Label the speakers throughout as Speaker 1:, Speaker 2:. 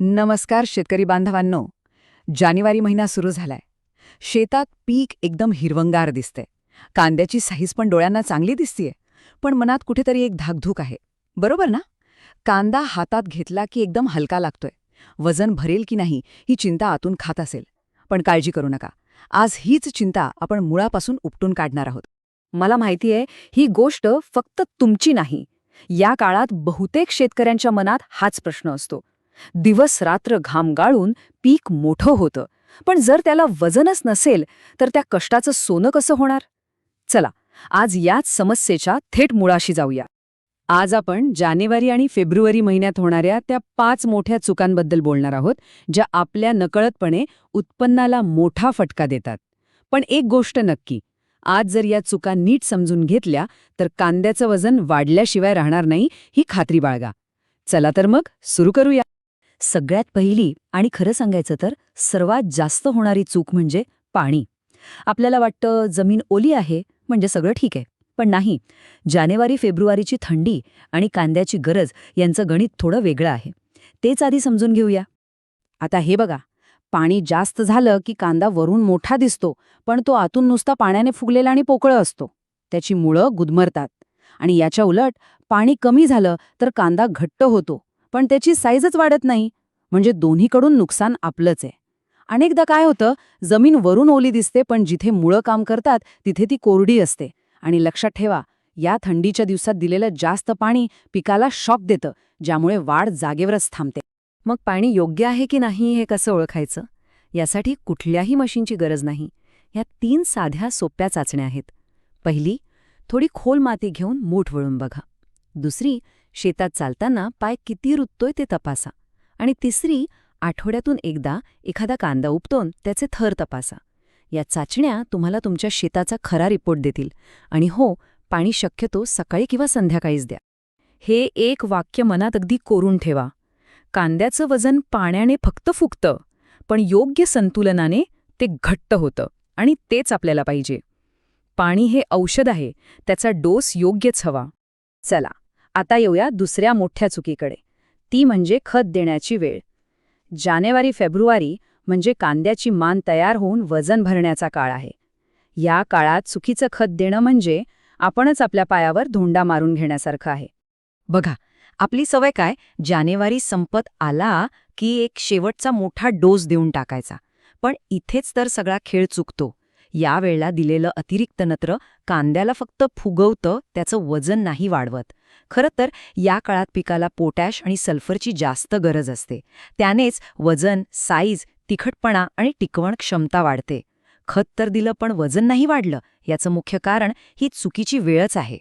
Speaker 1: नमस्कार शेतकरी बांधवांनो. जानेवारी महिना सुरू झालाय. शेतात पीक एकदम हिरवंगार दिसते कांद्याची साईज पण डोळ्यांना चांगली दिसतीये पण मनात कुठेतरी एक धाकधूक आहे. बरोबर ना? कांदा हातात घेतला की एकदम हलका लागतोय. वजन भरेल की नाही ही चिंता आतून खात असेल. पण काळजी करू नका. आज हीच चिंता आपण मुळापासून उपटून काढणार आहोत.
Speaker 2: मला माहितीये ही गोष्ट फक्त तुमची नाही. या काळात बहुतेक शेतकऱ्यांच्या मनात हाच प्रश्न असतो. दिवस रात्र घाम गाळून पीक मोठं होतं. पण जर त्याला वजनच नसेल तर त्या कष्टाचं सोनं कसं होणार? चला आज याच समस्येच्या थेट मुळाशी जाऊया. आज आपण जानेवारी आणि फेब्रुवारी महिन्यात होणाऱ्या त्या पाच मोठ्या चुकांबद्दल बोलणार आहोत ज्या आपल्या नकळतपणे उत्पन्नाला मोठा फटका देतात. पण एक गोष्ट नक्की आज जर या चुका नीट समजून घेतल्या तर कांद्याचं वजन वाढल्याशिवाय राहणार नाही ही खात्री बाळगा. चला तर मग सुरू करूया. सगळ्यात पहिली आणि खरं सांगायचं तर सर्वात जास्त होणारी चूक म्हणजे पाणी. आपल्याला वाटतं जमीन ओली आहे म्हणजे सगळं ठीक आहे. पण नाही जानेवारी फेब्रुवारीची थंडी आणि कांद्याची गरज यांचं गणित थोडं वेगळं आहे. तेच आधी समजून घेऊया. आता हे बघा पाणी जास्त झालं की कांदा वरून मोठा दिसतो पण तो आतून नुसता पाण्याने फुगलेला आणि पोकळं असतो. त्याची मुळं गुदमरतात. आणि याच्या उलट पाणी कमी झालं तर कांदा घट्ट होतो. पण त्याची साईजच वाढत नाही. म्हणजे दोन्हीकडून नुकसान आपलंच आहे. अनेकदा काय होतं जमीन वरून ओली दिसते पण जिथे मुळं काम करतात तिथे ती कोरडी असते. आणि लक्षात ठेवा या थंडीच्या दिवसात दिलेलं जास्त पाणी पिकाला शॉक देतं ज्यामुळे वाढ जागेवरच थांबते. मग पाणी योग्य आहे की नाही हे कसं ओळखायचं? यासाठी कुठल्याही मशीनची गरज नाही. या तीन साध्या सोप्या चाचण्या आहेत. पहिली थोडी खोल माती घेऊन मूठ वळून बघा. दुसरी शेतात चालताना पाय किती रुततोय ते तपासा. आणि तिसरी आठवड्यातून एकदा एखादा कांदा उपतोन त्याचे थर तपासा. या चाचण्या तुम्हाला तुमच्या शेताचा खरा रिपोर्ट देतील. आणि हो पाणी शक्यतो सकाळी किंवा संध्याकाळीच द्या. हे एक वाक्य मनात अगदी कोरून ठेवा. कांद्याचं वजन पाण्याने फक्त फुकतं पण योग्य संतुलनाने ते घट्ट होतं आणि तेच आपल्याला पाहिजे. पाणी हे औषध आहे त्याचा डोस योग्यच हवा. चला. आता येऊया दुसऱ्या मोठ्या चुकीकडे. ती म्हणजे खत देण्याची वेळ. जानेवारी फेब्रुवारी म्हणजे कांद्याची मान तयार होऊन वजन भरण्याचा काळ आहे. या काळात चुकीचं खत देणं म्हणजे आपणच आपल्या पायावर धोंडा मारून घेण्यासारखं आहे. बघा आपली सवय काय? जानेवारी संपत आला की एक शेवटचा मोठा डोस देऊन टाकायचा. पण इथेच तर सगळा खेळ चुकतो. यावेळेला दिलेलं अतिरिक्त नत्र कांद्याला फक्त फुगवतं त्याचं वजन नाही वाढवत. खरं तर या काळात पिकाला पोटॅश आणि सल्फरची जास्त गरज असते. त्यानेच वजन साईज तिखटपणा आणि टिकवण क्षमता वाढते. खत तर दिलं पण वजन नाही वाढलं याचं मुख्य कारण ही चुकीची वेळच आहे.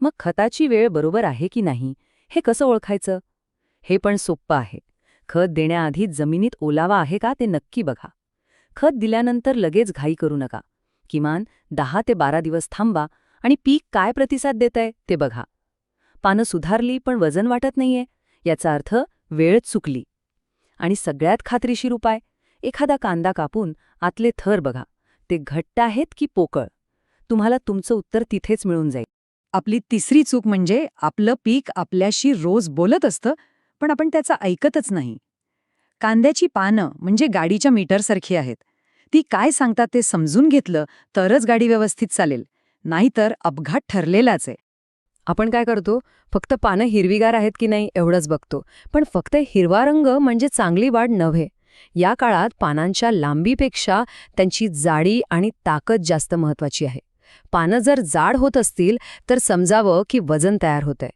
Speaker 2: मग खताची वेळ बरोबर आहे की नाही? हे कसं ओळखायचं? हे पण सोप्पं आहे. खत देण्याआधी जमिनीत ओलावा आहे का ते नक्की बघा. खत दिल्यानंतर लगेच घाई करू नका. किमान दहा ते बारा दिवस थांबा आणि पीक काय प्रतिसाद देतंय ते बघा. पानं सुधारली पण वजन वाटत नाहीये याचा अर्थ वेळ चुकली. आणि सगळ्यात खात्रीशीर उपाय एखादा कांदा कापून आतले थर बघा. ते घट्ट आहेत की पोकळ? तुम्हाला तुमचं उत्तर तिथेच मिळून जाईल. आपली तिसरी चूक म्हणजे आपलं पीक आपल्याशी रोज बोलत असतं पण आपण त्याचं ऐकतच नाही. कांद्याची पानं म्हणजे गाडीच्या मीटरसारखी आहेत. ती काय सांगतात ते समजून घेतलं तरच गाडी व्यवस्थित चालेल. नाहीतर अपघात ठरलेलाच आहे. आपण काय करतो? फक्त पानं हिरवीगार आहेत की नाही एवढंच बघतो. पण फक्त हिरवा रंग म्हणजे चांगली वाढ नव्हे. या काळात पानांच्या लांबीपेक्षा त्यांची जाडी आणि ताकद जास्त महत्वाची आहे. पानं जर जाड होत असतील तर समजावं की वजन तयार होतंय.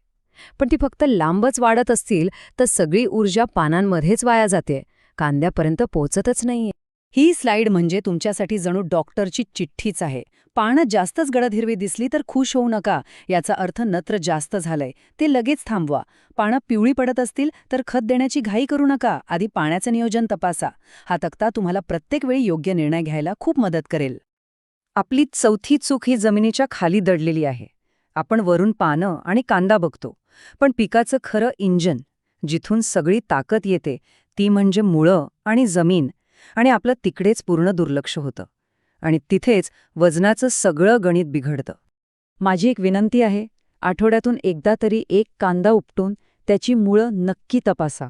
Speaker 2: पण ती फक्त लांबच वाढत असतील तर सगळी ऊर्जा पानांमध्येच वाया जाते. कांद्यापर्यंत पोचतच नाहीये. ही स्लाइड म्हणजे तुमच्यासाठी जणू डॉक्टरची चिठ्ठीच आहे. पानं जास्तच गडद हिरवी दिसली तर खुश होऊ नका याचा अर्थ नत्र जास्त झालंय. ते लगेच थांबवा. पानं पिवळी पडत असतील तर खत देण्याची घाई करू नका. आधी पाण्याचं नियोजन तपासा. हा तक्ता तुम्हाला प्रत्येक वेळी योग्य निर्णय घ्यायला खूप मदत करेल. आपली चौथी चूक ही जमिनीच्या खाली दडलेली आहे. आपण वरून पानं आणि कांदा बघतो. पण पिकाचं खरं इंजन जिथून सगळी ताकद येते ती म्हणजे मुळं आणि जमीन आणि आपलं तिकडेच पूर्ण दुर्लक्ष होतं. आणि तिथेच वजनाचं सगळं गणित बिघडतं. माझी एक विनंती आहे आठवड्यातून एकदा तरी एक कांदा उपटून त्याची मुळं नक्की तपासा.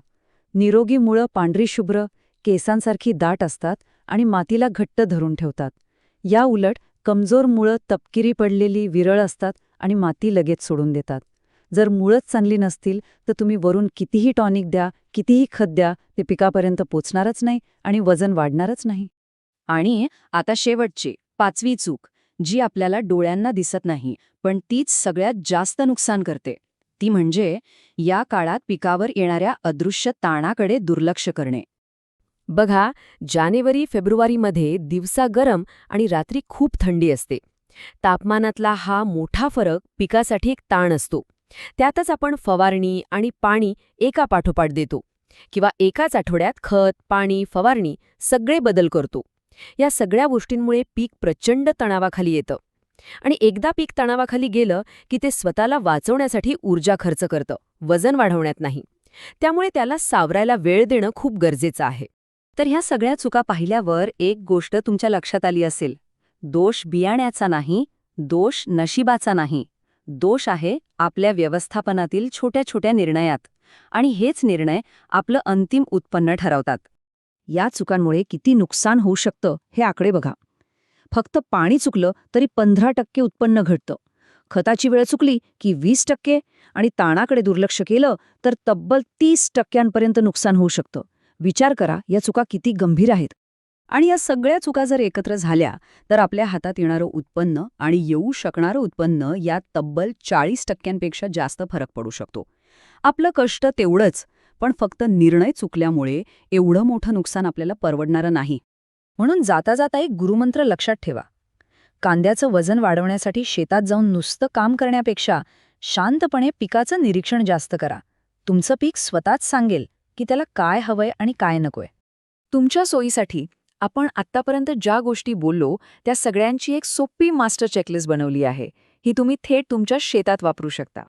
Speaker 2: निरोगी मुळं पांढरी शुभ्र केसांसारखी दाट असतात आणि मातीला घट्ट धरून ठेवतात. या उलट कमजोर मुळं तपकिरी पडलेली विरळ असतात आणि माती लगेच सोडून देतात. जर मुळंच चांगली नसतील तर तुम्ही वरून कितीही टॉनिक द्या कितीही खत द्या ते पिकापर्यंत पोचणारच नाही आणि वजन वाढणारच नाही. आणि आता शेवटची पाचवी चूक जी आपल्याला डोळ्यांना दिसत नाही पण तीच सगळ्यात जास्त नुकसान करते. ती म्हणजे या काळात पिकावर येणाऱ्या अदृश्य ताणाकडे दुर्लक्ष करणे.
Speaker 3: बघा जानेवारी फेब्रुवारीमध्ये दिवसा गरम आणि रात्री खूप थंडी असते. तापमानातला हा मोठा फरक पिकासाठी एक ताण असतो. त्यातच आपण फवारणी आणि पाणी एका पाठोपाठ देतो किंवा एकाच आठवड्यात खत पाणी फवारणी सगळे बदल करतो. या सगळ्या गोष्टींमुळे पीक प्रचंड तणावाखाली येतं. आणि एकदा पीक तणावाखाली गेलं की ते स्वतःला वाचवण्यासाठी ऊर्जा खर्च करतं वजन वाढवण्यात नाही. त्यामुळे त्याला सावरायला वेळ देणं खूप गरजेचं आहे.
Speaker 2: तर ह्या सगळ्या चुका पाहिल्यावर एक गोष्ट तुमच्या लक्षात आली असेल. दोष बियाण्याचा नाही दोष नशिबाचा नाही. दोष आहे आपल्या व्यवस्थापनातील छोट्या छोट्या निर्णयात. आणि हेच निर्णय आपलं अंतिम उत्पन्न ठरवतात. या चुकांमुळे किती नुकसान होऊ शकतं हे आकडे बघा. फक्त पाणी चुकलं तरी पंधरा टक्के उत्पन्न घटतं. खताची वेळ चुकली की वीस टक्के आणि ताणाकडे दुर्लक्ष केलं तर तब्बल तीस टक्क्यांपर्यंत नुकसान होऊ शकतं. विचार करा या चुका किती गंभीर आहेत. आणि या सगळ्या चुका जर एकत्र झाल्या तर आपल्या हातात येणारं उत्पन्न आणि येऊ शकणारं उत्पन्न यात तब्बल चाळीस टक्क्यांपेक्षा जास्त फरक पडू शकतो. आपलं कष्ट तेवढंच पण फक्त निर्णय चुकल्यामुळे एवढं मोठं नुकसान आपल्याला परवडणारं नाही. म्हणून जाता जाता एक गुरुमंत्र लक्षात ठेवा. कांद्याचं वजन वाढवण्यासाठी शेतात जाऊन नुसतं काम करण्यापेक्षा शांतपणे पिकाचं निरीक्षण जास्त करा. तुमचं पीक स्वतःच सांगेल की त्याला काय हवंय आणि काय नकोय.
Speaker 3: तुमच्या सोयीसाठी आपण आत्तापर्यंत ज्या गोष्टी बोललो त्या सगळ्यांची एक सोपी मास्टर चेकलिस्ट बनवली आहे. ही तुम्ही थेट तुमच्या शेतात वापरू शकता.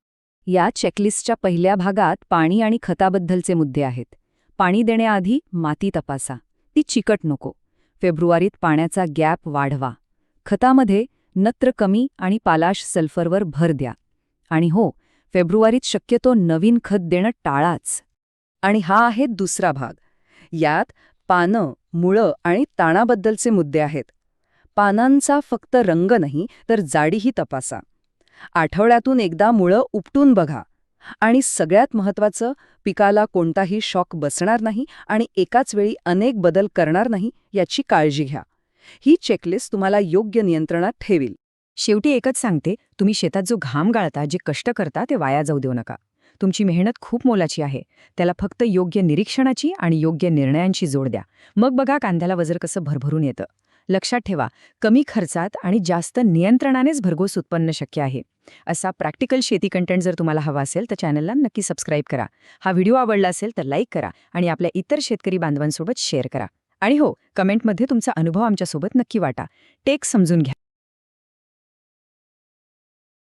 Speaker 2: या चेकलिस्टच्या पहिल्या भागात पाणी आणि खताबद्दलचे मुद्दे आहेत. पाणी देण्याआधी माती तपासा. ती चिकट नको. फेब्रुवारीत पाण्याचा गॅप वाढवा. खतामध्ये नत्र कमी आणि पालाश सल्फरवर भर द्या. आणि हो फेब्रुवारीत शक्यतो नवीन खत देणं टाळाच. आणि हा आहे दुसरा भाग. यात पानं मुळं आणि ताणाबद्दलचे मुद्दे आहेत. पानांचा फक्त रंग नाही तर जाडीही तपासा. आठवड्यातून एकदा मुळं उपटून बघा. आणि सगळ्यात महत्त्वाचं पिकाला कोणताही शॉक बसणार नाही आणि एकाच वेळी अनेक बदल करणार नाही याची काळजी घ्या. ही चेकलिस्ट तुम्हाला योग्य नियंत्रणात ठेवील. शेवटी एकच सांगते तुम्ही शेतात जो घाम गाळता जे कष्ट करता ते वाया जाऊ देऊ नका. तुमची मेहनत खूप मोलाची आहे. त्याला फक्त योग्य निरीक्षणाची आणि योग्य निर्णयांची जोड द्या. मग बघा कांद्याला वजर कसं भरभरून येतं. लक्षात ठेवा कमी खर्चात आणि जास्त नियंत्रणानेच भरघोस उत्पन्न शक्य आहे. असा प्रॅक्टिकल शेती कंटेंट जर तुम्हाला हवा असेल तर चॅनलला नक्की सबस्क्राईब करा. हा व्हिडिओ आवडला असेल तर लाईक करा आणि आपल्या इतर शेतकरी बांधवांसोबत शेअर करा. आणि हो कमेंटमध्ये तुमचा अनुभव आमच्यासोबत नक्की वाटा. टेक समजून घ्या.